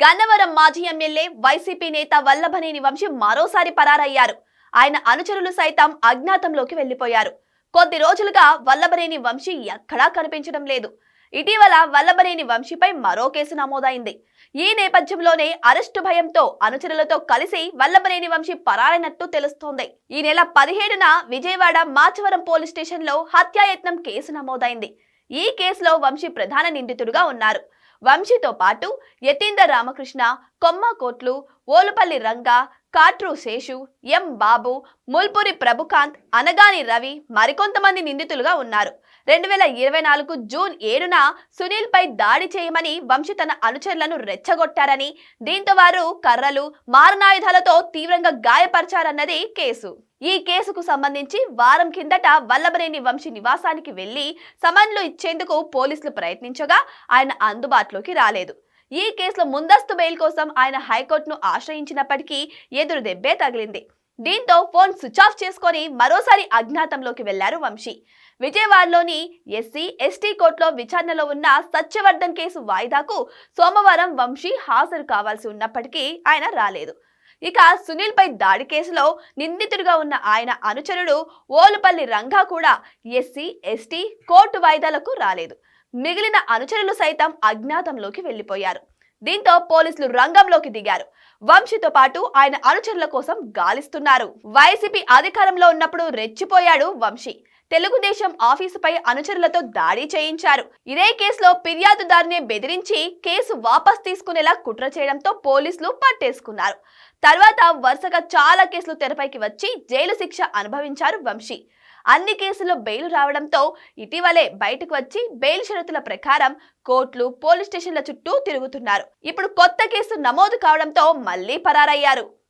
గన్నవరం మాజీ MLA YCP నేత వల్లభనేని వంశీ మరోసారి పరారయ్యారు. ఆయన అనుచరులు సైతం అజ్ఞాతంలోకి వెళ్ళిపోయారు కొద్ది రోజులుగా వల్లభనేని వంశీ ఎక్కడా కనిపించడం లేదు. ఇటీవల వల్లభనేని వంశీపై మరో కేసు నమోదైంది. ఈ నేపథ్యంలోనే అరెస్టు భయంతో అనుచరులతో కలిసి వల్లభనేని వంశీ పరారైనట్టు తెలుస్తోంది. ఈ నెల పదిహేడున విజయవాడ మాచవరం పోలీస్ స్టేషన్లో హత్యాయత్నం కేసు నమోదైంది. ఈ కేసులో వంశీ ప్రధాన నిందితుడుగా ఉన్నారు. వంశీతో పాటు యతీందర్ రామకృష్ణ కొమ్మ కోట్లు ఓలుపల్లి రంగా కాట్రు శేషు ఎం బాబు ముల్పురి ప్రభుకాంత్ అనగాని రవి మరికొంతమంది నిందితులుగా ఉన్నారు. రెండు వేల ఇరవై నాలుగు జూన్ ఏడున సునీల్పై దాడి చేయమని వంశీ తన అనుచరులను రెచ్చగొట్టారని దీంతో వారు కర్రలు మారణాయుధాలతో తీవ్రంగా గాయపరిచారన్నది కేసు. ఈ కేసుకు సంబంధించి వారం కిందట వల్లభనేని వంశీ నివాసానికి వెళ్ళి సమన్లు ఇచ్చేందుకు పోలీసులు ప్రయత్నించగా ఆయన అందుబాటులోకి రాలేదు. ఈ కేసులో ముందస్తు బెయిల్ కోసం ఆయన హైకోర్టును ఆశ్రయించినప్పటికీ ఎదురు దెబ్బే తగిలింది. దీంతో ఫోన్ స్విచ్ ఆఫ్ చేసుకొని మరోసారి అజ్ఞాతంలోకి వెళ్ళారు వంశీ. విజయవాడలోని ఎస్సీ ఎస్టీ కోర్టులో విచారణలో ఉన్న సత్యవర్ధన్ కేసు వాయిదాకు సోమవారం వంశీ హాజరు కావాల్సి ఉన్నప్పటికీ ఆయన రాలేదు. ఇక సునీల్ పై దాడి కేసులో నిందితుడిగా ఉన్న ఆయన అనుచరుడు ఓలుపల్లి రంగా కూడా ఎస్సీ ఎస్టీ కోర్టు వాయిదాలకు రాలేదు. మిగిలిన అనుచరులు సైతం అజ్ఞాతంలోకి వెళ్ళిపోయారు దీంతో పోలీసులు రంగంలోకి దిగారు. వంశీతో పాటు ఆయన అనుచరుల కోసం గాలిస్తున్నారు. వైసీపీ అధికారంలో ఉన్నప్పుడు రెచ్చిపోయాడు వంశీ. తెలుగుదేశం ఆఫీసుపై అనుచరులతో దాడి చేయించారు. ఇదే కేసులో ఫిర్యాదుదారునే బెదిరించి కేసు వాపస్ తీసుకునేలా కుట్ర చేయడంతో పోలీసులు పట్టేసుకున్నారు. తర్వాత వరుసగా చాలా కేసులు తెరపైకి వచ్చి జైలు శిక్ష అనుభవించారు వంశీ. అన్ని కేసుల్లో బెయిల్ రావడంతో ఇటీవలే బయటకు వచ్చి బెయిల్ షరతుల ప్రకారం కోర్టులు పోలీస్ స్టేషన్ల చుట్టూ తిరుగుతున్నారు. ఇప్పుడు కొత్త కేసు నమోదు కావడంతో మళ్ళీ పరారయ్యారు.